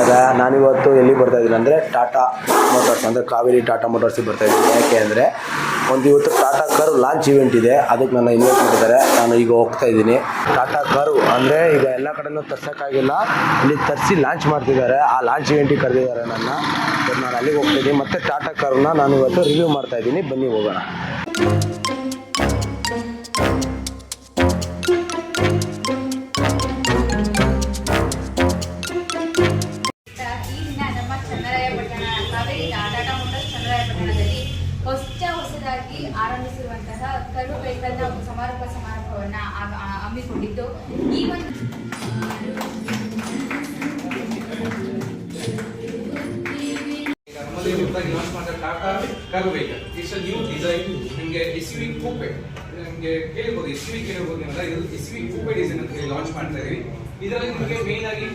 ಇವಾಗ ನಾನಿವತ್ತು ಎಲ್ಲಿ ಬರ್ತಾ ಇದ್ದೀನಿ ಅಂದರೆ ಟಾಟಾ ಮೋಟಾರ್ಸ್, ಅಂದರೆ ಕಾವೇರಿ ಟಾಟಾ ಮೋಟಾರ್ಸಿಗೆ ಬರ್ತಾ ಇದ್ದೀನಿ. ಯಾಕೆ ಅಂದರೆ ಒಂದು ಇವತ್ತು ಟಾಟಾ ಕಾರು ಲಾಂಚ್ ಇವೆಂಟ್ ಇದೆ. ಅದಕ್ಕೆ ನನ್ನ ಇನ್ವೈಟ್ ಮಾಡಿದ್ದಾರೆ. ನಾನು ಈಗ ಹೋಗ್ತಾ ಇದ್ದೀನಿ. ಟಾಟಾ ಕಾರು ಅಂದರೆ ಈಗ ಎಲ್ಲ ಕಡೆನೂ ತರ್ಸೋಕ್ಕಾಗಿಲ್ಲ. ಇಲ್ಲಿ ತರಿಸಿ ಲಾಂಚ್ ಮಾಡ್ತಿದ್ದಾರೆ. ಆ ಲಾಂಚ್ ಇವೆಂಟಿಗೆ ಕರೆದಿದ್ದಾರೆ ನನ್ನ. ನಾನು ಅಲ್ಲಿಗೆ ಹೋಗ್ತಾ ಇದ್ದೀನಿ. ಮತ್ತು ಟಾಟಾ ಕಾರನ್ನ ನಾನು ಇವತ್ತು ರಿವ್ಯೂ ಮಾಡ್ತಾ ಇದ್ದೀನಿ. ಬನ್ನಿ ಹೋಗೋಣ. ಮಾಡಿದ ಇಟ್ಸ್ ನ್ಯೂ ಡಿಸೈನ್ ನಿಮಗೆ ಎಸ್ ವಿ ಕೂಪೆ ನಿಮಗೆ ಕೇಳಿರ್ಬೋದು ಎಸ್ ವಿ ಕೇಳಿರ್ಬೋದು ನೀವೆಲ್ಲ ಇದು ಎಸ್ ವಿ ಕೂಪೆ ಡಿಸೈನ್ ಅಂತ ಲಾಂಚ್ ಮಾಡ್ತಾ ಇದೀವಿ. ಇದರಲ್ಲಿ ನಿಮಗೆ ಮೇನ್ ಆಗಿ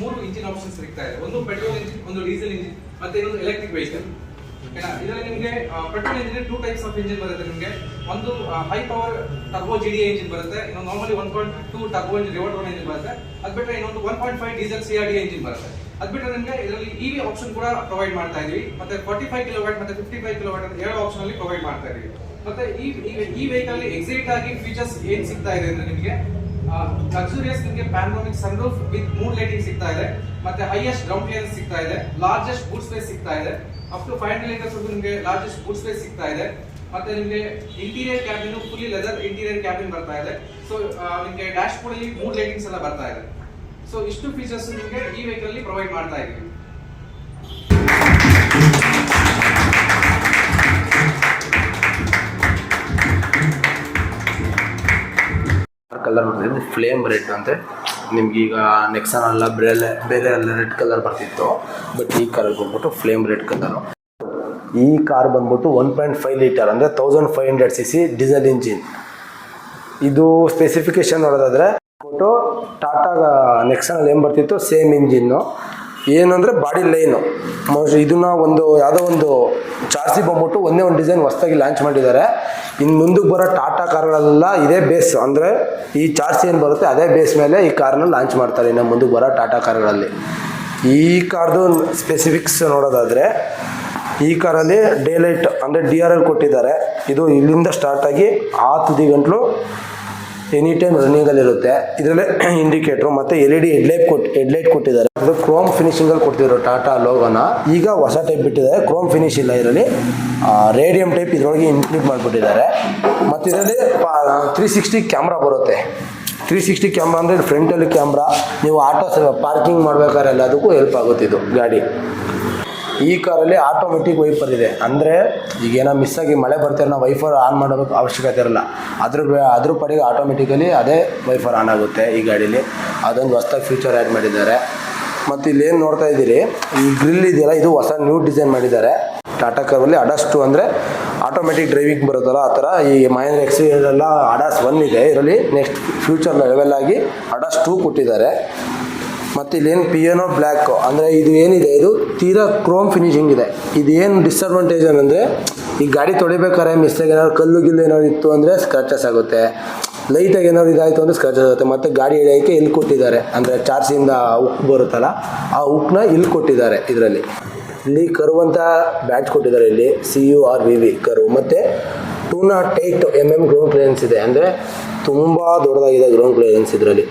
ಮೂರು ಇಂಜಿನ್ ಆಪ್ಷನ್ಸ್ ಸಿಗ್ತಾ ಇದೆ. ಒಂದು ಪೆಟ್ರೋಲ್ ಇಂಜಿನ್ ಒಂದು ಡೀಸೆಲ್ ಇಂಜಿನ್ ಮತ್ತೆ ಇನ್ನೊಂದು ಎಲೆಕ್ಟ್ರಿಕ್ ವೆಹಿಕಲ್ ಇದರಲ್ಲಿ ನಿಮಗೆ petrol engine two types of engine ಬರುತ್ತೆ ನಿಮಗೆ. ಒಂದು high power turbo G D engine ಬರುತ್ತೆ. ಇನ್ನೊಂದು normally one point two turbo engine revert engine ಬರುತ್ತೆ. ಅದು ಬಿಟ್ಟರೆ ಇನ್ನೊಂದು one point five diesel C R D engine ಬರುತ್ತೆ. ಅದು ಬಿಟ್ಟರೆ ನಿಮಗೆ ಇದರಲ್ಲಿ ಇವಿ ಆಪ್ಷನ್ ಕೂಡ ಪ್ರೊವೈಡ್ ಮಾಡ್ತಾ ಇದ್ವಿ ಮತ್ತೆ ಫಾರ್ಟಿ ಫೈವ್ ಕಿಲೋಮೀಟರ್ ಮತ್ತೆ ಫಿಫ್ಟಿ ಫೈವ್ ಕಿಲೋಮೀಟರ್ ಎರಡು ಆಪ್ಷನ್ ಅಲ್ಲಿ ಪ್ರೊವೈಡ್ ಮಾಡ್ತಾ ಇದೀವಿ ಮತ್ತೆ ಈ, ಈ- ವೆಹಿಕಲ್ ಎಕ್ಸಿಟ್ ಆಗಿ ಫೀಚರ್ಸ್ ಏನ್ ಸಿಗ್ತಾ ಇದೆ ಅಂದ್ರೆ ನಿಮಗೆ ಲಕ್ಸುರಿಯಸ್ ನಿಮಗೆ panoramic sunroof with moon lighting ಸಿಗ್ತಾ ಇದೆ. ಮತ್ತೆ ಹೈಯೆಸ್ಟ್ ಗ್ರೌಂಡ್ ಕ್ಲಿಯರೆನ್ಸ್ ಸಿಗ್ತಾ ಇದೆ. ಲಾರ್ಜೆಸ್ಟ್ ಬೂಟ್ ಸ್ಪೇಸ್ ಸಿಗ್ತಾ ಇದೆ. Up to five hundred litres ನಿಮಗೆ ಲಾರ್ಜೆಸ್ಟ್ ಬೂಟ್ ಸ್ಪೇಸ್ ಸಿಗ್ತಾ ಇದೆ. ಮತ್ತೆ ನಿಮಗೆ interior cabin fully leather interior cabin ಬರ್ತಾ ಇದೆ. ಸೊ ನಿಮಗೆ ಡ್ಯಾಶ್ ಬೋರ್ಡ್ ಅಲ್ಲಿ ಮೂಡ್ ಲೈಟಿಂಗ್ಸ್ ಎಲ್ಲ ಬರ್ತಾ ಇದೆ. ಸೊ ಇಷ್ಟು ಫೀಚರ್ಸ್ ನಿಮಗೆ ಈ ವೆಹಿಕಲ್ ಅಲ್ಲಿ ಪ್ರೊವೈಡ್ ಮಾಡ್ತಾ ಇದ್ದೀವಿ. ಕಲರ್ ಬರ್ತಿದ್ದು ಫ್ಲೇಮ್ ರೆಡ್ ಅಂತೆ ನಿಮ್ಗೆ ಈಗ ನೆಕ್ಸನ್ ಅಲ್ಲ, ಬೇರೆ ಬೇರೆ ಎಲ್ಲ ರೆಡ್ ಕಲರ್ ಬರ್ತಿತ್ತು. ಬಟ್ ಈ ಕಲರ್ ಬಂದ್ಬಿಟ್ಟು ಫ್ಲೇಮ್ ರೆಡ್ ಕಲರ್ ಈ ಕಾರ್ ಬಂದ್ಬಿಟ್ಟು ಒನ್ ಪಾಯಿಂಟ್ ಫೈವ್ ಲೀಟರ್ ಅಂದರೆ thousand five hundred C C diesel engine ಇದು ಸ್ಪೆಸಿಫಿಕೇಶನ್ ನೋಡೋದಾದ್ರೆ ಬಿಟ್ಟು ಟಾಟಾ ನೆಕ್ಸನಲ್ಲಿ ಏನು ಬರ್ತಿತ್ತು? ಸೇಮ್ ಇಂಜಿನ್ನು ಏನು ಅಂದರೆ ಬಾಡಿ ಲೈನು ಇದನ್ನ ಒಂದು, ಯಾವುದೋ ಒಂದು ಚಾರ್ಸಿ ಬಂದ್ಬಿಟ್ಟು ಒಂದೇ ಒಂದು ಡಿಸೈನ್ ಹೊಸದಾಗಿ ಲಾಂಚ್ ಮಾಡಿದ್ದಾರೆ. ಇನ್ನು ಮುಂದಕ್ಕೆ ಬರೋ ಟಾಟಾ ಕಾರ್ಗಳೆಲ್ಲ ಇದೇ ಬೇಸ್ ಅಂದರೆ ಈ ಚಾರ್ಸಿ ಏನು ಬರುತ್ತೆ, ಅದೇ ಬೇಸ್ ಮೇಲೆ ಈ ಕಾರ್ನ ಲಾಂಚ್ ಮಾಡ್ತಾರೆ. ಇನ್ನು ಮುಂದಕ್ಕೆ ಬರೋ ಟಾಟಾ ಕಾರ್ಗಳಲ್ಲಿ. ಈ ಕಾರ್ದು ಸ್ಪೆಸಿಫಿಕ್ಸ್ ನೋಡೋದಾದರೆ, ಈ ಕಾರಲ್ಲಿ ಡೇ ಲೈಟ್ ಅಂದರೆ ಡಿ ಆರ್ ಎಲ್ ಕೊಟ್ಟಿದ್ದಾರೆ. ಇದು ಇಲ್ಲಿಂದ ಸ್ಟಾರ್ಟಾಗಿ ಆ ತುದಿ ಗಂಟಲು ಎನಿ ಟೈಮ್ ರನ್ನಿಂಗಲ್ಲಿರುತ್ತೆ. ಇದರಲ್ಲೇ ಇಂಡಿಕೇಟ್ರು ಮತ್ತು ಎಲ್ ಇ ಡಿ ಹೆಡ್ಲೈಟ್ ಕೊಟ್ಟು ಹೆಡ್ಲೈಟ್ ಕೊಟ್ಟಿದ್ದಾರೆ. ಅದು ಕ್ರೋಮ್ ಫಿನಿಶಿಂಗಲ್ಲಿ ಕೊಡ್ತಿದ್ರು ಟಾಟಾ ಲೋಗೋನ ಈಗ ಹೊಸ ಟೈಪ್ ಬಿಟ್ಟಿದ್ದಾರೆ. ಕ್ರೋಮ್ ಫಿನಿಶ್ ಇಲ್ಲ ಇದರಲ್ಲಿ. ರೇಡಿಯಂ ಟೈಪ್ ಇದರೊಳಗೆ ಇನ್ಕ್ಲೂಡ್ ಮಾಡಿಬಿಟ್ಟಿದ್ದಾರೆ. ಮತ್ತು ಇದರಲ್ಲಿ ತ್ರೀ ಸಿಕ್ಸ್ಟಿ ಕ್ಯಾಮ್ರಾ ಬರುತ್ತೆ. ತ್ರೀ ಸಿಕ್ಸ್ಟಿ ಕ್ಯಾಮ್ರಾ ಅಂದರೆ ಫ್ರಂಟಲ್ಲಿ ಕ್ಯಾಮ್ರಾ ನೀವು ಆಟೋ ಪಾರ್ಕಿಂಗ್ ಮಾಡ್ಬೇಕಾದ್ರೆ ಎಲ್ಲದಕ್ಕೂ ಹೆಲ್ಪ್ ಆಗುತ್ತೆ ಇದು ಗಾಡಿ. ಈ ಕಾರಲ್ಲಿ ಆಟೋಮೆಟಿಕ್ ವೈಫರ್ ಇದೆ. ಅಂದರೆ ಈಗ ಏನೋ ಮಿಸ್ ಆಗಿ ಮಳೆ ಬರ್ತಾರೆ ನಾವು ವೈಫರ್ ಆನ್ ಮಾಡೋದಕ್ಕೆ ಅವಶ್ಯಕತೆ ಇರಲ್ಲ. ಅದ್ರ ಅದ್ರ ಪಡೆಗೆ ಆಟೋಮೆಟಿಕಲಿ ಅದೇ ವೈಫರ್ ಆನ್ ಆಗುತ್ತೆ ಈ ಗಾಡೀಲಿ. ಅದೊಂದು ಹೊಸ್ದಾಗಿ ಫ್ಯೂಚರ್ ಆ್ಯಡ್ ಮಾಡಿದ್ದಾರೆ. ಮತ್ತು ಇಲ್ಲೇನು ನೋಡ್ತಾ ಇದ್ದೀರಿ? ಈ ಗ್ರಿಲ್ ಇದೆಯಲ್ಲ, ಇದು ಹೊಸ ನ್ಯೂ ಡಿಸೈನ್ ಮಾಡಿದ್ದಾರೆ. ಟಾಟಾ ಕಾರಲ್ಲಿ ಅಡಸ್ಟು ಅಂದರೆ ಆಟೋಮೆಟಿಕ್ ಡ್ರೈವಿಂಗ್ ಬರುತ್ತಲ್ಲ, ಆ ಥರ ಈ ಮಹೇಂದ್ರ ಎಕ್ಸ್ ಎಲ್ಲ ಅಡಾಸ್ ಒನ್ ಇದೆ. ಇದರಲ್ಲಿ ನೆಕ್ಸ್ಟ್ ಫ್ಯೂಚರ್ ಲೆವೆಲ್ ಆಗಿ ಅಡಾಸ್ ಟೂ ಕೊಟ್ಟಿದ್ದಾರೆ. ಮತ್ತು ಇಲ್ಲೇನು ಪಿಯೋನೋ ಬ್ಲ್ಯಾಕು ಅಂದರೆ ಇದು ಏನಿದೆ? ಇದು ತೀರಾ ಕ್ರೋಮ್ ಫಿನಿಶಿಂಗ್ ಇದೆ ಇದೇನು ಡಿಸ್ಅಡ್ವಾಂಟೇಜ್ ಅಂದರೆ ಈ ಗಾಡಿ ತೊಳಿಬೇಕಾದ್ರೆ ಮಿಸ್ಟೇಕ್ ಏನಾದ್ರು ಕಲ್ಲು ಗಿಲ್ಲು ಏನಾದ್ರು ಇತ್ತು ಅಂದರೆ ಸ್ಕ್ರಾಚಸ್ ಆಗುತ್ತೆ. ಲೈಟಾಗಿ ಏನಾದ್ರು ಇದಾಯಿತು ಅಂದರೆ ಸ್ಕ್ರಾಚಸ್ ಆಗುತ್ತೆ. ಮತ್ತು ಗಾಡಿ ಎಳೆಯೋಕ್ಕೆ ಇಲ್ಲಿ ಕೊಟ್ಟಿದ್ದಾರೆ. ಅಂದರೆ ಚಾರ್ಜಿಂದ ಉಕ್ ಬರುತ್ತಲ್ಲ, ಆ ಉಕ್ನ ಇಲ್ಲಿ ಕೊಟ್ಟಿದ್ದಾರೆ ಇದರಲ್ಲಿ. ಇಲ್ಲಿ ಕರು ಅಂತ ಬ್ಯಾಚ್ ಕೊಟ್ಟಿದ್ದಾರೆ ಇಲ್ಲಿ. C U R V V ಕರು ಮತ್ತು two nought eight M M ground clearance ಇದೆ. ಅಂದರೆ ತುಂಬ ದೊಡ್ಡದಾಗಿದೆ ಗ್ರೌಂಡ್ ಕ್ಲಿಯರೆನ್ಸ್ ಇದರಲ್ಲಿ.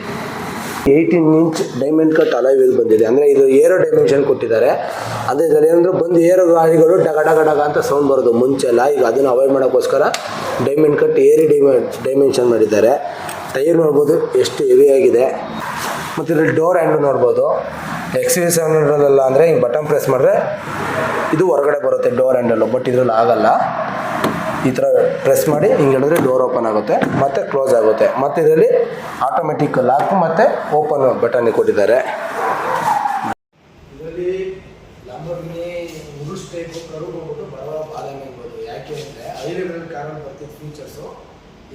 Eighteen inch diamond cut alloy wheel ಬಂದಿದೆ. ಅಂದರೆ ಇದು ಏರೋ ಡೈಮೆನ್ಷನ್ ಕೊಟ್ಟಿದ್ದಾರೆ. ಅದೇ ಇದರಲ್ಲಿ ಏನಂದ್ರೆ ಬಂದು ಏರೋ ಗಾಡಿಗಳು ಡಗ ಡಗ ಡಗ ಅಂತ ಸೌಂಡ್ ಬರೋದು. ಮುಂಚೆಲ್ಲ ಈಗ ಅದನ್ನು ಅವಾಯ್ಡ್ ಮಾಡೋಕ್ಕೋಸ್ಕರ ಡೈಮಂಡ್ ಕಟ್ ಏರಿ ಡೈಮೆ ಡೈಮೆನ್ಷನ್ ಮಾಡಿದ್ದಾರೆ. ಟೈರ್ ನೋಡ್ಬೋದು, ಎಷ್ಟು ಹೆವಿ ಆಗಿದೆ. ಮತ್ತು ಇದರಲ್ಲಿ ಡೋರ್ ಹ್ಯಾಂಡಲ್ ನೋಡ್ಬೋದು. ಎಕ್ಸ್ ಸೆವೆನ್ ಹಂಡ್ರೆಡಲ್ಲ ಅಂದರೆ ಹಿಂಗೆ ಬಟನ್ ಪ್ರೆಸ್ ಮಾಡಿದ್ರೆ ಇದು ಹೊರಗಡೆ ಬರುತ್ತೆ ಡೋರ್ ಹ್ಯಾಂಡಲ್ಲು ಬಟ್ ಇದರಲ್ಲಿ ಆಗಲ್ಲ. ಈ ಥರ ಪ್ರೆಸ್ ಮಾಡಿ ಹಿಂಗೆ ಹೇಳಿದ್ರೆ ಡೋರ್ ಓಪನ್ ಆಗುತ್ತೆ, ಮತ್ತೆ ಕ್ಲೋಸ್ ಆಗುತ್ತೆ. ಮತ್ತು ಇದರಲ್ಲಿ ಆಟೋಮೆಟಿಕ್ ಲಾಕ್ ಮತ್ತು ಓಪನ್ ಬಟನ್ ಕೊಟ್ಟಿದ್ದಾರೆ. ಫೀಚರ್ಸು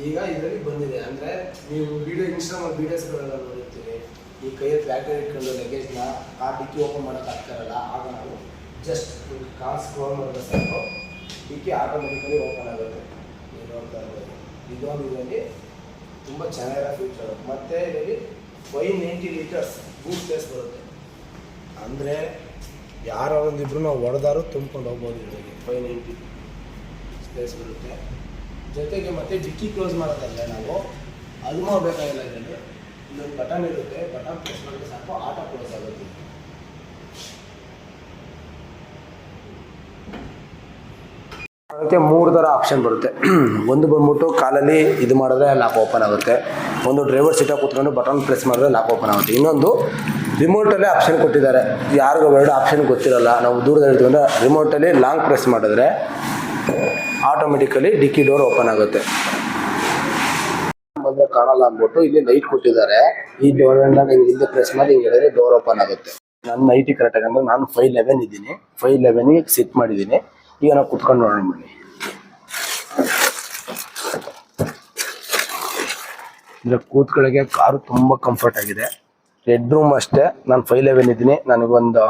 ಈಗ ಇದರಲ್ಲಿ ಬಂದಿದೆ. ಅಂದರೆ ನೀವು ವಿಡಿಯೋ ಇನ್ಸ್ಟಾಗ್ರಾಮ್ ವೀಡಿಯೋಸ್ಗಳೆಲ್ಲ ನೋಡಿರ್ತೀರಿ. ಈ ಕೈಯಲ್ಲಿ ಬ್ಯಾಟರಿ ಇಟ್ಕೊಂಡು ಲಗೇಜ್ನ ಆ ಡಿಕ್ಕಿ ಓಪನ್ ಮಾಡೋಕೆ ಆಗ್ತಾರಲ್ಲ ಆಗ ನಾವು ಜಸ್ಟ್ ಕಾರ್ ಸ್ಕ್ರೋಲ್ ಮಾಡಿದ್ರೆ ಸಾಕು. ಡಿಕ್ಕಿ ಆಟೋಮೆಟಿಕಲಿ ಓಪನ್ ಆಗುತ್ತೆ. ನೀವು ನೋಡ್ತಾ ಇರ್ಬೋದು ಇದೊಂದು ಇದರಲ್ಲಿ ತುಂಬ ಚೆನ್ನಾಗಿರೋ ಫ್ಯೂಚರ್ ಮತ್ತು ಇದರಲ್ಲಿ five ninety litres boot space ಬರುತ್ತೆ. ಅಂದರೆ ಯಾರೋ ಒಂದಿಬ್ರು ನಾವು ಹೊಡೆದಾರು ತುಂಬ್ಕೊಂಡು ಹೋಗ್ಬೋದು ಇದರಲ್ಲಿ. ಫೈವ್ ನೈಂಟಿ ಸ್ಪೇಸ್ ಬರುತ್ತೆ. ಜೊತೆಗೆ ಮತ್ತೆ ಡಿಕ್ಕಿ ಕ್ಲೋಸ್ ಮಾಡೋದಲ್ಲ ನಾವು, ಅದು ಮಾಡಬೇಕಾಗಿಲ್ಲ ಇದರಲ್ಲಿ. ಇಲ್ಲೊಂದು ಬಟನ್ ಇರುತ್ತೆ. ಬಟನ್ ಪ್ರೆಸ್ ಮಾಡಿದ್ರೆ ಸಾಕು, ಆಟೋ ಕ್ಲೋಸ್ ಆಗುತ್ತೆ. ಅದಕ್ಕೆ ಮೂರು ಥರ ಆಪ್ಷನ್ ಬರುತ್ತೆ. ಒಂದು ಬಂದ್ಬಿಟ್ಟು ಕಾಲಲ್ಲಿ ಇದು ಮಾಡಿದ್ರೆ ಲಾಕ್ ಓಪನ್ ಆಗುತ್ತೆ. ಒಂದು ಡ್ರೈವರ್ ಸೀಟಾಗಿ ಕೂತ್ಕೊಂಡು ಬಟನ್ ಪ್ರೆಸ್ ಮಾಡಿದ್ರೆ ಲಾಕ್ ಓಪನ್ ಆಗುತ್ತೆ. ಇನ್ನೊಂದು ರಿಮೋಟಲ್ಲೇ ಆಪ್ಷನ್ ಕೊಟ್ಟಿದ್ದಾರೆ. ಯಾರಿಗೂ ಎರಡು ಆಪ್ಷನ್ ಗೊತ್ತಿರಲ್ಲ. ನಾವು ದೂರದಲ್ಲಿ ಇಟ್ಕೊಂಡ್ರೆ ರಿಮೋಟಲ್ಲಿ ಲಾಂಗ್ ಪ್ರೆಸ್ ಮಾಡಿದ್ರೆ ಆಟೋಮೆಟಿಕಲಿ ಡಿಕ್ಕಿ ಡೋರ್ ಓಪನ್ ಆಗುತ್ತೆ. ಬಂದರೆ ಕಾಣಲ್ಲ ಅಂದ್ಬಿಟ್ಟು ಇಲ್ಲಿ ಲೈಟ್ ಕೊಟ್ಟಿದ್ದಾರೆ. ಈ ಡೋರ್ ಹಿಂಗೆ ಹಿಂದೆ ಪ್ರೆಸ್ ಮಾಡಿ ಹಿಂಗೆ ಹೇಳಿದ್ರೆ ಡೋರ್ ಓಪನ್ ಆಗುತ್ತೆ. ನನ್ನ ನೈಟಿ ಕರೆಕ್ಟಾಗಿ ಅಂದ್ರೆ ನಾನು ಫೈವ್ ಲೆವೆನ್ ಇದ್ದೀನಿ. ಫೈವ್ ಲೆವೆನ್ಗೆ ಸಿಟ್ ಮಾಡಿದ್ದೀನಿ. ನಾವು ಕುತ್ಕೊಂಡು ನೋಡೋಣ ಬನ್ನಿ. ಇದ್ರ ಕೂತ್ಗಳಿಗೆ ಕಾರು ತುಂಬ ಕಂಫರ್ಟ್ ಆಗಿದೆ. ರೆಡ್ ರೂಮ್ ಅಷ್ಟೇ. ನಾನು ಫೈವ್ ಲೆವೆನ್ ಇದ್ದೀನಿ. ನನಗೊಂದು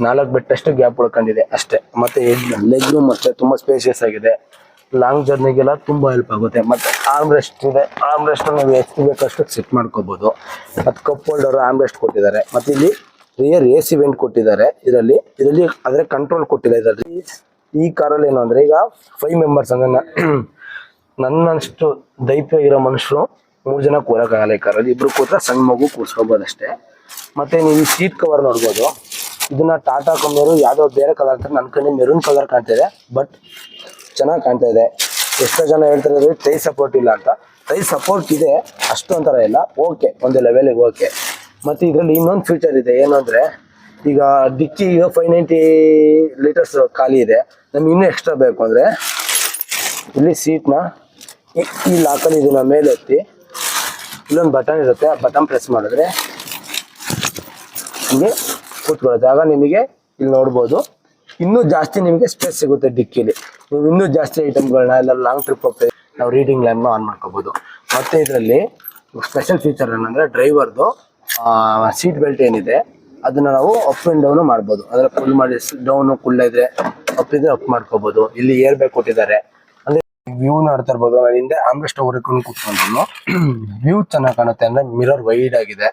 ನಾಲ್ಕು ಬೆಟ್ಟಷ್ಟು ಗ್ಯಾಪ್ ಉಳ್ಕೊಂಡಿದೆ ಅಷ್ಟೇ. ಮತ್ತೆ ಲೆಗ್ ರೂಮ್ ಅಷ್ಟೇ. ತುಂಬ ಸ್ಪೇಸಿಯಸ್ ಆಗಿದೆ. ಲಾಂಗ್ ಜರ್ನಿಗೆಲ್ಲ ತುಂಬ ಹೆಲ್ಪ್ ಆಗುತ್ತೆ. ಮತ್ತು ಆರ್ಮ್ ರೆಸ್ಟ್ ಇದೆ. ಆರ್ಮ್ ರೆಸ್ಟ್ ನಾವು ಎಷ್ಟು ಬೇಕಷ್ಟು ಸೆಟ್ ಮಾಡ್ಕೋಬೋದು. ಮತ್ತು ಕಪ್ ಹೋಲ್ಡರ್ ಆರ್ಮ್ ರೆಸ್ಟ್ ಕೊಟ್ಟಿದ್ದಾರೆ. ಮತ್ತು ಇಲ್ಲಿ ರಿಯರ್ ಎ ಸಿ ವೆಂಟ್ ಕೊಟ್ಟಿದ್ದಾರೆ ಇದರಲ್ಲಿ. ಇದರಲ್ಲಿ ಆದರೆ ಕಂಟ್ರೋಲ್ ಕೊಟ್ಟಿಲ್ಲ ಇದರಲ್ಲಿ. ಈ ಕಾರಲ್ಲಿ ಏನು ಅಂದರೆ ಈಗ ಫೈವ್ ಮೆಂಬರ್ಸ್ ಅಂದ್ರೆ ನನ್ನ ನನ್ನಷ್ಟು ದೈತ್ಯ ಇರೋ ಮನುಷ್ಯರು ಮೂರು ಜನ ಕೂರಕ್ಕಾಗಲ್ಲ ಈ ಕಾರಲ್ಲಿ. ಇಬ್ರು ಕೂತ್ರ ಸಣ್ಣ ಮಗು ಕೂರ್ಸ್ಕೋಬೋದು ಅಷ್ಟೇ. ಮತ್ತೆ ನೀವು ಸೀಟ್ ಕವರ್ ನೋಡ್ಬೋದು. ಇದನ್ನ ಟಾಟಾ ಕಂಪ್ನಿಯವರು ಯಾವುದೋ ಬೇರೆ ಕಲರ್ ಅಂತ ನನ್ನ ಕಣ್ಣಿ ಮೆರೂನ್ ಕಲರ್ ಕಾಣ್ತಾ ಇದೆ ಬಟ್ ಚೆನ್ನಾಗಿ ಕಾಣ್ತಾ ಇದೆ. ಎಷ್ಟೋ ಜನ ಹೇಳ್ತಾರೆ ಟೈ ಸಪೋರ್ಟ್ ಇಲ್ಲ ಅಂತ. ಟೈ ಸಪೋರ್ಟ್ ಇದೆ ಅಷ್ಟು ಇಲ್ಲ. ಓಕೆ ಒಂದು ಲೆವೆಲಿಗೆ ಓಕೆ ಮತ್ತು ಇದರಲ್ಲಿ ಇನ್ನೊಂದು ಫ್ಯೂಚರ್ ಇದೆ. ಏನು ಈಗ ಡಿಕ್ಕಿ ಈಗ ಫೈವ್ ನೈಂಟಿ ಲೀಟರ್ಸ್ ಖಾಲಿ ಇದೆ. ನಮ್ಗೆ ಇನ್ನೂ ಎಕ್ಸ್ಟ್ರಾ ಬೇಕು ಅಂದರೆ, ಇಲ್ಲಿ ಸೀಟ್ನ ಈ ಲಾಕಲ್ಲಿ ಇದನ್ನ ಮೇಲೆ ಎತ್ತಿ, ಇಲ್ಲೊಂದು ಬಟನ್ ಇರುತ್ತೆ. ಆ ಬಟನ್ ಪ್ರೆಸ್ ಮಾಡಿದ್ರೆ ಹಿಂಗೆ ಕೂತ್ಕೊಳ್ಳುತ್ತೆ. ಆಗ ನಿಮಗೆ ಇಲ್ಲಿ ನೋಡ್ಬೋದು. ಇನ್ನೂ ಜಾಸ್ತಿ ನಿಮಗೆ ಸ್ಪೇಸ್ ಸಿಗುತ್ತೆ ಡಿಕ್ಕಿಲಿ ನೀವು ಇನ್ನೂ ಜಾಸ್ತಿ ಐಟಮ್ಗಳನ್ನ ಎಲ್ಲ ಲಾಂಗ್ ಟ್ರಿಪ್ ಹೋಗ್ತೀವಿ ನಾವು ರೀಡಿಂಗ್ ಲ್ಯಾಂಪ್ನ ಆನ್ ಮಾಡ್ಕೋಬೋದು. ಮತ್ತೆ ಇದರಲ್ಲಿ ಸ್ಪೆಷಲ್ ಫೀಚರ್ ಏನಂದರೆ ಡ್ರೈವರ್ದು ಸೀಟ್ ಬೆಲ್ಟ್ ಏನಿದೆ, ಅದನ್ನ ನಾವು ಅಪ್ ಅಂಡ್ ಡೌನ್ ಮಾಡ್ಬೋದು. ಅಂದ್ರೆ ಫುಲ್ ಮಾಡಿ ಡೌನ್ ಕುಳ್ಳ ಇದ್ರೆ ಅಪ್ ಇದ್ರೆ ಅಪ್ ಮಾಡ್ಕೋಬಹುದು ಇಲ್ಲಿ ಏರ್ ಬ್ಯಾಗ್ ಕೊಟ್ಟಿದ್ದಾರೆ. ಅಂದ್ರೆ ವ್ಯೂ ನೋಡ್ತಾ ಇರ್ಬೋದು. ಹಿಂದೆ ಆಮ್ರೆಸ್ಟ್ ಹೊರಕೊಂಡು ಕೂತ್ಕೊಂಡು ವ್ಯೂ ಚೆನ್ನಾಗಿ ಕಾಣುತ್ತೆ ಅಂದ್ರೆ ಮಿರರ್ ವೈಡ್ ಆಗಿದೆ.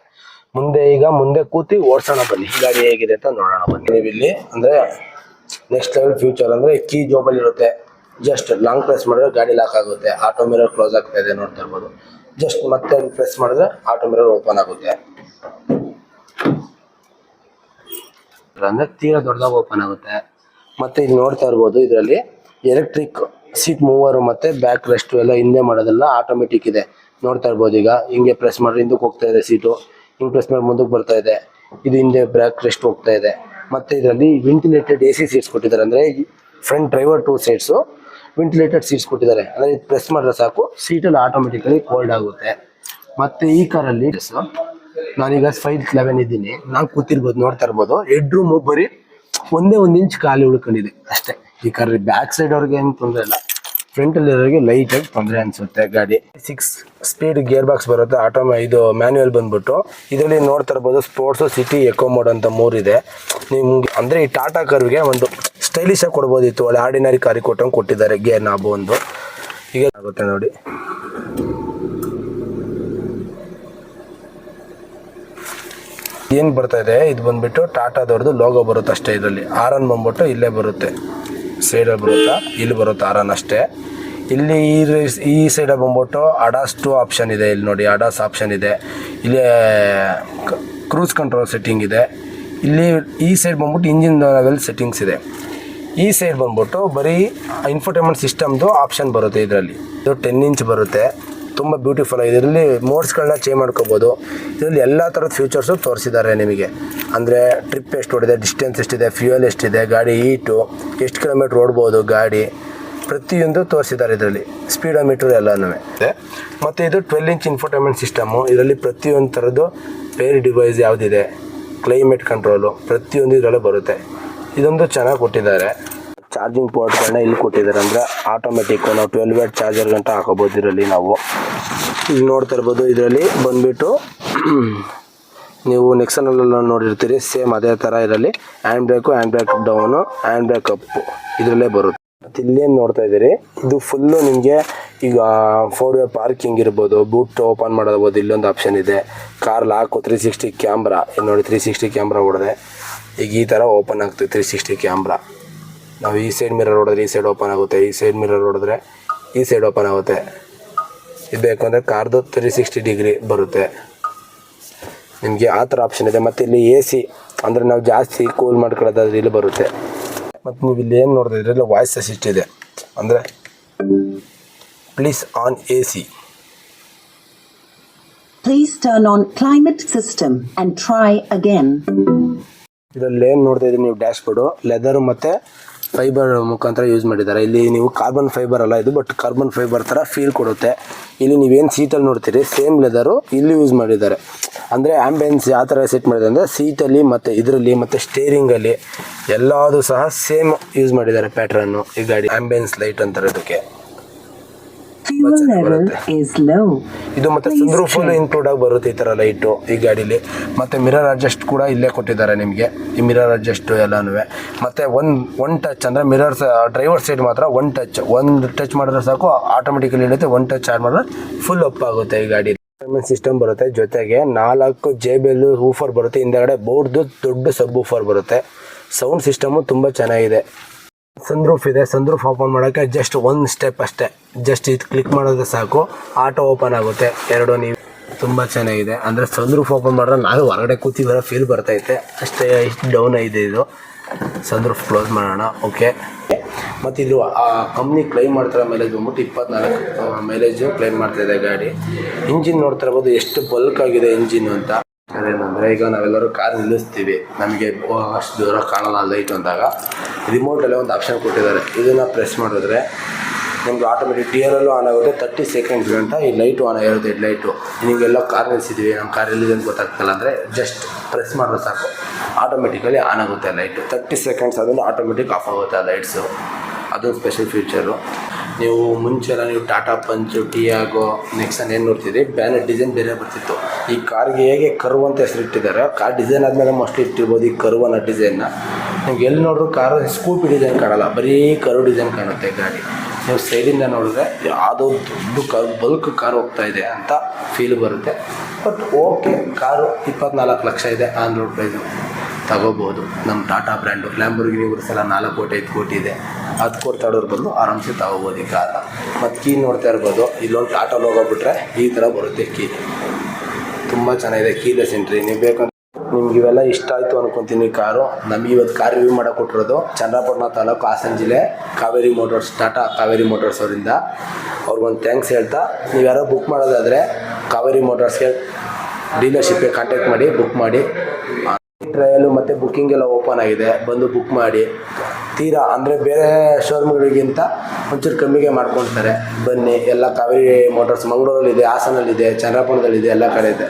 ಮುಂದೆ ಈಗ ಮುಂದೆ ಕೂತಿ ಓಡಿಸೋಣ ಬನ್ನಿ. ಗಾಡಿ ಹೇಗಿದೆ ಅಂತ ನೋಡೋಣ ಬನ್ನಿ. ನೀವು ಇಲ್ಲಿ ಅಂದ್ರೆ ನೆಕ್ಸ್ಟ್ ಲೆವೆಲ್ ಫ್ಯೂಚರ್ ಅಂದ್ರೆ ಕೀ ಜೋಬಲ್ಲಿ ಇರುತ್ತೆ. ಜಸ್ಟ್ ಲಾಂಗ್ ಪ್ರೆಸ್ ಮಾಡಿದ್ರೆ ಗಾಡಿ ಲಾಕ್ ಆಗುತ್ತೆ. ಆಟೋ ಮಿರರ್ ಕ್ಲೋಸ್ ಆಗ್ತಾ ಇದೆ ನೋಡ್ತಾ ಇರ್ಬೋದು. ಜಸ್ಟ್ ಮತ್ತೆ ಪ್ರೆಸ್ ಮಾಡಿದ್ರೆ ಆಟೋ ಮಿರರ್ ಓಪನ್ ಆಗುತ್ತೆ. ಅಂದ್ರೆ ತೀರಾ ದೊಡ್ಡದಾಗಿ ಓಪನ್ ಆಗುತ್ತೆ. ಮತ್ತೆ ಇಲ್ಲಿ ನೋಡ್ತಾ ಇರ್ಬೋದು ಇದರಲ್ಲಿ ಎಲೆಕ್ಟ್ರಿಕ್ ಸೀಟ್ ಮೂವರು ಮತ್ತೆ ಬ್ಯಾಕ್ ರೆಸ್ಟ್ ಎಲ್ಲ ಹಿಂದೆ ಮಾಡೋದೆಲ್ಲ ಆಟೋಮೆಟಿಕ್ ಇದೆ. ನೋಡ್ತಾ ಇರ್ಬೋದು ಈಗ, ಹಿಂಗೆ ಪ್ರೆಸ್ ಮಾಡಿದ್ರೆ ಹಿಂದಕ್ಕೆ ಹೋಗ್ತಾ ಇದೆ ಸೀಟು ಹಿಂಗೆ ಪ್ರೆಸ್ ಮಾಡಿ ಮುಂದಕ್ಕೆ ಬರ್ತಾ ಇದೆ. ಇದು ಹಿಂದೆ ಬ್ಯಾಕ್ ರೆಸ್ಟ್ ಹೋಗ್ತಾ ಇದೆ. ಮತ್ತೆ ಇದರಲ್ಲಿ ವೆಂಟಿಲೇಟೆಡ್ ಎ ಸಿ ಸೀಟ್ಸ್ ಕೊಟ್ಟಿದ್ದಾರೆ. ಅಂದ್ರೆ front driver two seats ventilated seats ಕೊಟ್ಟಿದ್ದಾರೆ. ಅಂದ್ರೆ ಪ್ರೆಸ್ ಮಾಡಿದ್ರೆ ಸಾಕು ಸೀಟಲ್ಲಿ ಆಟೋಮೆಟಿಕಲಿ ಕೋಲ್ಡ್ ಆಗುತ್ತೆ. ಮತ್ತೆ ಈ ಕಾರಲ್ಲಿ ನಾನೀಗ ಫೈವ್ ಲೆವೆನ್ ಇದ್ದೀನಿ. ನಾನು ಕೂತಿರ್ಬೋದು, ನೋಡ್ತಾ ಇರ್ಬೋದು. ಹೆಡ್ ರೂಮ್ ಬರೀ ಒಂದೇ ಒಂದು ಇಂಚ್ ಖಾಲಿ ಉಳ್ಕೊಂಡಿದೆ ಅಷ್ಟೇ. ಈ ಕರ್ರಿ ಬ್ಯಾಕ್ ಸೈಡ್ ಅವ್ರಿಗೆ ಏನು ತೊಂದರೆ ಇಲ್ಲ. ಫ್ರಂಟ್ ಇರೋರಿಗೆ ಲೈಟ್ ಆಗಿ ತೊಂದರೆ ಅನ್ಸುತ್ತೆ ಗಾಡಿ. ಸಿಕ್ಸ್ ಸ್ಪೀಡ್ ಗೇರ್ ಬಾಕ್ಸ್ ಬರುತ್ತೆ ಆಟೋ ಇದು ಮ್ಯಾನ್ಯುವಲ್ ಬಂದ್ಬಿಟ್ಟು. ಇದರಲ್ಲಿ ನೋಡ್ತಾ ಇರ್ಬೋದು ಸ್ಪೋರ್ಟ್ಸು ಸಿಟಿ ಎಕೋ ಮೋಡ್ ಅಂತ ಮೂರಿದೆ. ನಿಮ್ಗೆ ಅಂದರೆ ಈ ಟಾಟಾ ಕರ್ವಿಗೆ ಒಂದು ಸ್ಟೈಲಿಶ್ ಆಗಿ ಕೊಡ್ಬೋದಿತ್ತು. ಒಳ್ಳೆ ಆರ್ಡಿನರಿ ಕಾರಿ ಕೊಟ್ಟಂಗೆ ಕೊಟ್ಟಿದ್ದಾರೆ ಗೇರ್ ನಾಬು ಒಂದು. ಈಗ ಆಗುತ್ತೆ ನೋಡಿ. ಏನು ಬರ್ತಾ ಇದೆ? ಇದು ಬಂದ್ಬಿಟ್ಟು ಟಾಟಾದವ್ರದ್ದು ಲೋಗೋ ಬರುತ್ತೆ ಅಷ್ಟೇ ಇದರಲ್ಲಿ. ಆರನ್ ಬಂದ್ಬಿಟ್ಟು ಇಲ್ಲೇ ಬರುತ್ತೆ. ಸೈಡಲ್ಲಿ ಬರುತ್ತಾ? ಇಲ್ಲಿ ಬರುತ್ತೆ ಆರನ್ ಅಷ್ಟೇ. ಇಲ್ಲಿ ಈ ಈ ಸೈಡಲ್ಲಿ ಬಂದ್ಬಿಟ್ಟು ಅಡಾಸ್ ಟು ಆಪ್ಷನ್ ಇದೆ ಇಲ್ಲಿ ನೋಡಿ. ಅಡಾಸ್ ಆಪ್ಷನ್ ಇದೆ. ಇಲ್ಲಿ ಕ್ರೂಸ್ ಕಂಟ್ರೋಲ್ ಸೆಟ್ಟಿಂಗ್ ಇದೆ. ಇಲ್ಲಿ ಈ ಸೈಡ್ ಬಂದ್ಬಿಟ್ಟು ಇಂಜಿನ್ ಲೆವೆಲ್ ಸೆಟ್ಟಿಂಗ್ಸ್ ಇದೆ. ಈ ಸೈಡ್ ಬಂದ್ಬಿಟ್ಟು ಬರೀ ಇನ್ಫೋಟೈನ್ಮೆಂಟ್ ಸಿಸ್ಟಮ್ದು ಆಪ್ಷನ್ ಬರುತ್ತೆ ಇದರಲ್ಲಿ. ಇದು ಟೆನ್ ಇಂಚ್ ಬರುತ್ತೆ. ತುಂಬ ಬ್ಯೂಟಿಫುಲ್ ಆಗಿದೆ. ಇದರಲ್ಲಿ ಮೋಡ್ಸ್ಗಳನ್ನ ಚೇಂಜ್ ಮಾಡ್ಕೋಬೋದು. ಇದರಲ್ಲಿ ಎಲ್ಲ ಥರದ ಫ್ಯೂಚರ್ಸು ತೋರಿಸಿದ್ದಾರೆ ನಿಮಗೆ. ಅಂದರೆ ಟ್ರಿಪ್ ಎಷ್ಟು ಓಡಿದೆ ಡಿಸ್ಟೆನ್ಸ್ ಎಷ್ಟಿದೆ ಫ್ಯೂಯಲ್ ಎಷ್ಟಿದೆ ಗಾಡಿ ಈಟು ಎಷ್ಟು ಕಿಲೋಮೀಟ್ರ್ ಓಡ್ಬೋದು ಗಾಡಿ. ಪ್ರತಿಯೊಂದು ತೋರಿಸಿದ್ದಾರೆ ಇದರಲ್ಲಿ. ಸ್ಪೀಡೋಮೀಟ್ರ್ ಎಲ್ಲನೂ ಇದೆ ಮತ್ತು ಇದು ಟ್ವೆಲ್ ಇಂಚ್ ಇನ್ಫೋಟೈನ್ಮೆಂಟ್ ಸಿಸ್ಟಮು ಇದರಲ್ಲಿ ಪ್ರತಿಯೊಂದು ಥರದ್ದು ಪೇರ್ ಡಿವೈಸ್ ಯಾವುದಿದೆ? ಕ್ಲೈಮೇಟ್ ಕಂಟ್ರೋಲು ಪ್ರತಿಯೊಂದು ಇದರಲ್ಲೇ ಬರುತ್ತೆ. ಇದೊಂದು ಚೆನ್ನಾಗಿ ಕೊಟ್ಟಿದ್ದಾರೆ. ಚಾರ್ಜಿಂಗ್ ಪೋರ್ಟ್ಗಳನ್ನ ಇಲ್ಲಿ ಕೊಟ್ಟಿದ್ದಾರೆ ಅಂದರೆ ಆಟೋಮೆಟಿಕ್ಕು ನಾವು ಟ್ವೆಲ್ ವ್ಯಾಟ್ ಚಾರ್ಜರ್ ಗಂಟ ಹಾಕೋಬೋದು ಇದರಲ್ಲಿ ನಾವು. ಇಲ್ಲಿ ನೋಡ್ತಾ ಇರ್ಬೋದು, ಇದರಲ್ಲಿ ಬಂದುಬಿಟ್ಟು ನೀವು ನೆಕ್ಸನಲ್ಲೆಲ್ಲ ನೋಡಿರ್ತೀರಿ ಸೇಮ್ ಅದೇ ಥರ ಇದರಲ್ಲಿ. Hand brake hand brake down hand brake up ಇದರಲ್ಲೇ ಬರುತ್ತೆ. ಮತ್ತು ಇಲ್ಲೇನು ನೋಡ್ತಾ ಇದ್ದೀರಿ, ಇದು ಫುಲ್ಲು ನಿಮಗೆ ಈಗ ಫೋರ್ ವೇ ಪಾರ್ಕಿಂಗ್ ಇರ್ಬೋದು ಬೂಟ್ ಓಪನ್ ಮಾಡಿರ್ಬೋದು ಇಲ್ಲೊಂದು ಆಪ್ಷನ್ ಇದೆ. Car lock three sixty camera ಇಲ್ಲಿ ನೋಡಿ ತ್ರೀ ಸಿಕ್ಸ್ಟಿ ಕ್ಯಾಮ್ರಾ ಹೊಡೆದೆ ಈಗ ಈ ಥರ ಓಪನ್ ಆಗ್ತದೆ ತ್ರೀ ಸಿಕ್ಸ್ಟಿ ಕ್ಯಾಮ್ರಾ ನಾವು ಈ ಸೈಡ್ ಮಿರರ್ ಹೊಡೆದ್ರೆ ಈ ಸೈಡ್ ಓಪನ್ ಆಗುತ್ತೆ ಈ ಸೈಡ್ ಮಿರರ್ ಹೊಡೆದ್ರೆ ಈ ಸೈಡ್ ಓಪನ್ ಆಗುತ್ತೆ. ಇದು ಬೇಕು ಅಂದರೆ ಕಾರ್ದು ತ್ರೀ ಸಿಕ್ಸ್ಟಿ ಡಿಗ್ರಿ ಬರುತ್ತೆ. ನಿಮಗೆ ಆ ಥರ ಆಪ್ಷನ್ ಇದೆ. ಮತ್ತು ಇಲ್ಲಿ ಎ ಸಿ ಅಂದರೆ ನಾವು ಜಾಸ್ತಿ ಕೂಲ್ ಮಾಡ್ಕೊಳ್ಳೋದಾದ್ರೆ ಇಲ್ಲಿ ಬರುತ್ತೆ. ಮತ್ತು ನೀವು ಇಲ್ಲಿ ಏನು ನೋಡಿದ್ರೆ ಇಲ್ಲ ವಾಯ್ಸ್ ಅಸಿಸ್ಟ್ ಇದೆ. ಅಂದರೆ please on A C please turn on climate system and try again ಇದರಲ್ಲಿ ಏನು ನೋಡ್ತಾ ಇದ್ದೀರಿ ನೀವು ಡ್ಯಾಶ್ ಬೋರ್ಡು ಲೆದರು ಮತ್ತು ಫೈಬರ್ ಮುಖಾಂತರ ಯೂಸ್ ಮಾಡಿದ್ದಾರೆ. ಇಲ್ಲಿ ನೀವು ಕಾರ್ಬನ್ ಫೈಬರ್ ಅಲ್ಲ ಇದು ಬಟ್ ಕಾರ್ಬನ್ ಫೈಬರ್ ಥರ ಫೀಲ್ ಕೊಡುತ್ತೆ. ಇಲ್ಲಿ ನೀವೇನು ಸೀಟಲ್ಲಿ ನೋಡ್ತೀರಿ ಸೇಮ್ ಲೆದರು ಇಲ್ಲಿ ಯೂಸ್ ಮಾಡಿದ್ದಾರೆ. ಅಂದರೆ ಆ್ಯಂಬೆನ್ಸ್ ಯಾವ ಥರ ಸೆಟ್ ಮಾಡಿದ್ದಾರೆ ಅಂದರೆ ಸೀಟಲ್ಲಿ ಮತ್ತು ಇದರಲ್ಲಿ ಮತ್ತು ಸ್ಟೇರಿಂಗಲ್ಲಿ ಎಲ್ಲದೂ ಸಹ ಸೇಮ್ ಯೂಸ್ ಮಾಡಿದ್ದಾರೆ ಪ್ಯಾಟ್ರನ್ನು ಈ ಗಾಡಿ ಆ್ಯಂಬೆನ್ಸ್ ಲೈಟ್ ಅಂತಾರೆ ಇದಕ್ಕೆ ಇದು ಮತ್ತೆ ಸಂದ್ರೂಫಲ್ಲೂ ಇನ್ಕ್ಲೂಡ್ ಆಗಿ ಬರುತ್ತೆ ಈ ಥರ ಲೈಟು ಈ ಗಾಡೀಲಿ. ಮತ್ತೆ ಮಿರರ್ ಅಡ್ಜಸ್ಟ್ ಕೂಡ ಇಲ್ಲೇ ಕೊಟ್ಟಿದ್ದಾರೆ ನಿಮಗೆ. ಈ ಮಿರರ್ ಅಡ್ಜಸ್ಟ್ ಎಲ್ಲನೂ ಮತ್ತೆ ಒನ್ ಒನ್ ಟಚ್ ಅಂದರೆ ಮಿರರ್ ಡ್ರೈವರ್ ಸೈಡ್ ಮಾತ್ರ ಒನ್ ಟಚ್ ಒಂದು ಟಚ್ ಮಾಡಿದ್ರೆ ಸಾಕು ಆಟೋಮೆಟಿಕಲಿ ಇಳುತ್ತೆ ಒನ್ ಟಚ್ ಆಡ್ ಮಾಡಿದ್ರೆ ಫುಲ್ ಅಪ್ ಆಗುತ್ತೆ ಈ ಗಾಡಿ. ಸಿಸ್ಟಮ್ ಬರುತ್ತೆ. ಜೊತೆಗೆ ನಾಲ್ಕು ಜೆ ಬೆಲ್ ಊಫರ್ ಬರುತ್ತೆ. ಹಿಂದೆಗಡೆ ಬೋರ್ಡ್ದು ದೊಡ್ಡ ಸಬ್ ಊಫರ್ ಬರುತ್ತೆ ಸೌಂಡ್ ಸಿಸ್ಟಮು ತುಂಬ ಚೆನ್ನಾಗಿದೆ. ಸನ್ರೂಫ್ ಇದೆ ಸನ್ರೂಫ್ ಓಪನ್ ಮಾಡೋಕ್ಕೆ ಜಸ್ಟ್ ಒಂದು ಸ್ಟೆಪ್ ಅಷ್ಟೇ. ಜಸ್ಟ್ ಇದು ಕ್ಲಿಕ್ ಮಾಡಿದ್ರೆ ಸಾಕು. ಆಟೋ ಓಪನ್ ಆಗುತ್ತೆ. ಎರಡು ನೀವು ತುಂಬ ಚೆನ್ನಾಗಿದೆ. ಅಂದರೆ ಸನ್ರೂಫ್ ಓಪನ್ ಮಾಡಿದ್ರೆ ನಾನು ಹೊರಗಡೆ ಕೂತಿ ಬರೋ ಫೀಲ್ ಬರ್ತೈತೆ. ಅಷ್ಟೇ, ಇಷ್ಟು ಡೌನ್ ಇದೆ ಇದು. ಸನ್ರೂಫ್ ಕ್ಲೋಸ್ ಮಾಡೋಣ. ಓಕೆ ಮತ್ತು ಇದು ಆ ಕಂಪ್ನಿ ಕ್ಲೈಮ್ ಮಾಡ್ತಾರೆ ಮೈಲೇಜ್ ಬಂದ್ಬಿಟ್ಟು ಇಪ್ಪತ್ನಾಲ್ಕು ಮೈಲೇಜು ಕ್ಲೈಮ್ ಇದೆ ಗಾಡಿ. ಇಂಜಿನ್ ನೋಡ್ತಾ ಇರ್ಬೋದು, ಎಷ್ಟು ಬಲ್ಕ್ ಆಗಿದೆ ಇಂಜಿನ್ ಅಂತ. ಅದೇನಂದರೆ ಈಗ ನಾವೆಲ್ಲರೂ ಕಾರ್ ನಿಲ್ಲಿಸ್ತೀವಿ. ನಮಗೆ ಅಷ್ಟು ದೂರ ಕಾಣಲ್ಲ ಲೈಟ್ ಅಂದಾಗ. ರಿಮೋಟಲ್ಲಿ ಒಂದು ಆಪ್ಷನ್ ಕೊಟ್ಟಿದ್ದಾರೆ. ಇದನ್ನು ಪ್ರೆಸ್ ಮಾಡಿದ್ರೆ ನಿಮ್ಗೆ ಆಟೋಮೆಟಿಕ್ ಟಿಯರಲ್ಲೂ ಆನ್ ಆಗುತ್ತೆ. ತರ್ಟಿ ಸೆಕೆಂಡ್ ಗಂಟ ಈ ಲೈಟು ಆನ್ ಆಗಿರುತ್ತೆ ಹೆಡ್ ಲೈಟು ನಿಮಗೆಲ್ಲ ಕಾರ್ ನಿಲ್ಲಿಸಿದ್ದೀವಿ ನಮ್ಮ ಕಾರ್ ಎಲ್ಲಿದೆ ಅಂತ ಗೊತ್ತಾಗ್ತಲ್ಲ ಅಂದರೆ ಜಸ್ಟ್ ಪ್ರೆಸ್ ಮಾಡಿದ್ರೆ ಸಾಕು. ಆಟೋಮೆಟಿಕಲಿ ಆನ್ ಆಗುತ್ತೆ ಲೈಟು ತರ್ಟಿ ಸೆಕೆಂಡ್ಸ್ ಆದಮೇಲೆ ಆಟೋಮೆಟಿಕ್ ಆಫ್ ಆಗುತ್ತೆ ಆ ಲೈಟ್ಸು ಅದೊಂದು ಸ್ಪೆಷಲ್ ಫೀಚರು ನೀವು ಮುಂಚೆಲ್ಲ ನೀವು ಟಾಟಾ ಪಂಚು, ಟಿಯಾಗೋ, ನೆಕ್ಸನ್ ಏನು ನೋಡ್ತಿದ್ರಿ? ಬ್ಯಾನೆಟ್ ಡಿಸೈನ್ ಬೇರೆ ಬರ್ತಿತ್ತು. ಈ ಕಾರ್ಗೆ ಹೇಗೆ ಕರ್ವ್ ಅಂತ ಹೆಸರಿಟ್ಟಿದ್ದಾರೆ ಕಾರ್ ಡಿಸೈನ್ ಆದಮೇಲೆ ಮೋಸ್ಟ್ಲಿ ಇಟ್ಟಿರ್ಬೋದು ಈ ಕರ್ವ್ ಅನ್ನೋ ಡಿಸೈನ್ನ ನಿಮ್ಗೆ ಎಲ್ಲಿ ನೋಡಿದ್ರು ಕಾರು ಸ್ಕೂಪಿ ಡಿಸೈನ್ ಕಾಣಲ್ಲ. ಬರೀ ಕರು ಡಿಸೈನ್ ಕಾಣುತ್ತೆ ಗಾಡಿ. ನೀವು ಸೈಡಿಂದ ನೋಡಿದ್ರೆ ಯಾವುದೋ ದೊಡ್ಡ ಕಾರ್ ಬಲ್ಕ್ ಕಾರ್ ಹೋಗ್ತಾ ಇದೆ ಅಂತ ಫೀಲ್ ಬರುತ್ತೆ. ಬಟ್ ಓಕೆ ಕಾರು ಇಪ್ಪತ್ನಾಲ್ಕು ಲಕ್ಷ ಇದೆ ಆನ್ ರೋಡ್ ಪ್ರೈಸು ತಗೋಬೋದು. ನಮ್ಮ ಟಾಟಾ ಬ್ರ್ಯಾಂಡು. ಲ್ಯಾಂಬರ್ಗಿನಿ ಸಲ ನಾಲ್ಕು ಕೋಟಿ, ಐದು ಕೋಟಿ ಇದೆ. ಹತ್ತು ಕೋಟಿ ತಡೋರು ಬಂದು ಆರಾಮ್ಸೆ ತಗೋಬೋದು ಈ ಕಾರ ಮತ್ತು ಕೀ ನೋಡ್ತಾ ಇರ್ಬೋದು, ಇಲ್ಲೊಂದು ಟಾಟಾ ಹೋಗೋಗ್ಬಿಟ್ರೆ ಬಿಟ್ರೆ ಈ ಥರ ಬರುತ್ತೆ ಕೀ. ತುಂಬ ಚೆನ್ನಾಗಿದೆ ಕೀಲೆಸ್ ಎಂಟ್ರಿ ನೀವು ಬೇಕಂತ ನಿಮ್ಗೆ ಇವೆಲ್ಲ ಇಷ್ಟ ಆಯಿತು ಅನ್ಕೊತೀನಿ ಕಾರು. ನಮಗೆ ಇವತ್ತು ಕಾರ್ ರಿವ್ಯೂ ಮಾಡೋ ಕೊಟ್ಟಿರೋದು ಚಂದ್ರಪಟ್ಟಣ ತಾಲೂಕು ಹಾಸನ ಜಿಲ್ಲೆ, ಕಾವೇರಿ ಮೋಟರ್ಸ್ ಟಾಟಾ ಕಾವೇರಿ ಮೋಟರ್ಸ್ ಅವರಿಂದ. ಅವ್ರಿಗೊಂದು ಥ್ಯಾಂಕ್ಸ್ ಹೇಳ್ತಾ, ನೀವು ಯಾರೋ ಬುಕ್ ಮಾಡೋದಾದರೆ ಕಾವೇರಿ ಮೋಟರ್ಸ್ಗೆ ಡೀಲರ್ಶಿಪ್ಗೆ ಕಾಂಟ್ಯಾಕ್ಟ್ ಮಾಡಿ ಬುಕ್ ಮಾಡಿ. ಟ್ರಯಲು ಮತ್ತು ಬುಕ್ಕಿಂಗ್ ಎಲ್ಲ ಓಪನ್ ಆಗಿದೆ. ಬಂದು ಬುಕ್ ಮಾಡಿ. ತೀರಾ ಅಂದರೆ ಬೇರೆ ಶೋರೂಮ್ಗಳಿಗಿಂತ ಒಂಚೂರು ಕಮ್ಮಿಗೆ ಮಾಡ್ಕೊಳ್ತಾರೆ. ಬನ್ನಿ, ಎಲ್ಲ ಕಾವೇರಿ ಮೋಟರ್ಸ್ ಮಂಗಳೂರಲ್ಲಿದೆ, ಹಾಸನಲ್ಲಿದೆ ಚಂದ್ರಪುರದಲ್ಲಿದೆ ಎಲ್ಲ ಕಡೆ ಇದೆ.